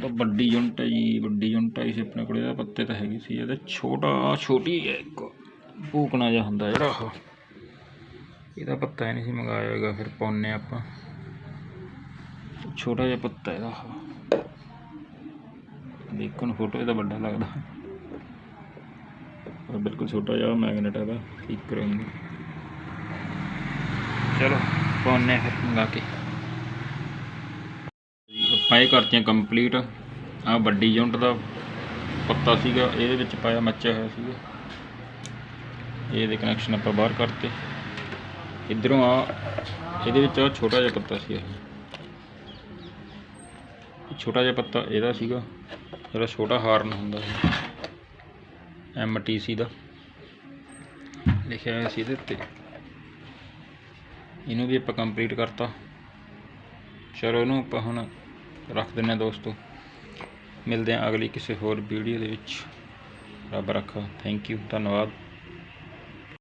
ਤਾਂ ਵੱਡੀ ਯੂਨਿਟ ਹੈ ਜੀ ਵੱਡੀ ਯੂਨਿਟ ਆਈ ਸੀ ਆਪਣੇ ਕੋਲ ਇਹਦਾ ਪੱਤੇ ਤਾਂ ਹੈਗੇ ਸੀ ਇਹਦਾ ਛੋਟਾ ਛੋਟੀ ਹੈ ਇੱਕ। ਭੂਕਣਾ ਜਿਹਾ ਹੁੰਦਾ ਜਿਹੜਾ। ਉਹ ਇਹਦਾ ਪੱਤਾ ਹੀ ਨਹੀਂ ਸੀ ਮੰਗਾਇਆ ਹੈਗਾ ਫਿਰ ਪਾਉਨੇ ਆਪਾਂ। ਛੋਟਾ ਜਿਹਾ ਪੱਤਾ ਇਹਦਾ। ਦੇਖਣ ਨੂੰ ਫੋਟੋ ਇਹਦਾ ਵੱਡਾ ਲੱਗਦਾ। ਪਰ ਬਿਲਕੁਲ ਛੋਟਾ ਜਿਹਾ ਮੈਗਨੇਟ ਇਹਦਾ ਠੀਕ ਕਰਾਂਗੇ। ਚਲੋ। ਪਾਉਨੇ ਫਿਰ ਮੰਗਾ ਕੇ। ਆਪਾਂ ਇਹ ਕਰਤੀਆਂ ਕੰਪਲੀਟ ਆ ਵੱਡੀ ਯੂਨਿਟ ਦਾ ਪੱਤਾ ਸੀਗਾ, ਇਹਦੇ ਵਿੱਚ ਪਾਇਆ ਮੱਚਿਆ ਹੋਇਆ ਸੀਗਾ। ਇਹਦੇ ਕਨੈਕਸ਼ਨ ਆਪਾਂ ਬਾਹਰ ਕਰਤੇ। ਇਧਰੋਂ ਆ, ਇਹਦੇ ਵਿੱਚ ਆ ਛੋਟਾ ਜਿਹਾ ਪੱਤਾ ਸੀ ਇਹ। ਛੋਟਾ ਜਿਹਾ ਪੱਤਾ ਇਹਦਾ ਸੀਗਾ, ਜਿਹੜਾ ਛੋਟਾ ਹਾਰਨ ਹੁੰਦਾ ਸੀ। ਐਮਟੀਸੀ ਦਾ। ਲਿਖਿਆ ਹੋਇਆ ਸੀ ਇਹਦੇ ਉੱਤੇ। ਇਹਨੂੰ ਵੀ ਆਪਾਂ ਕੰਪਲੀਟ ਕਰਤਾ। ਚਲੋ ਇਹਨੂੰ ਆਪਾਂ ਹੁਣ ਰੱਖ ਦਿੰਨੇ ਹਾਂ ਦੋਸਤੋ। ਮਿਲਦੇ ਹਾਂ ਅਗਲੀ ਕਿਸੇ ਹੋਰ ਵੀਡੀਓ ਦੇ ਵਿੱਚ। ਰੱਬ ਰੱਖਾ। ਥੈਂਕ ਯੂ ਧੰਨਵਾਦ।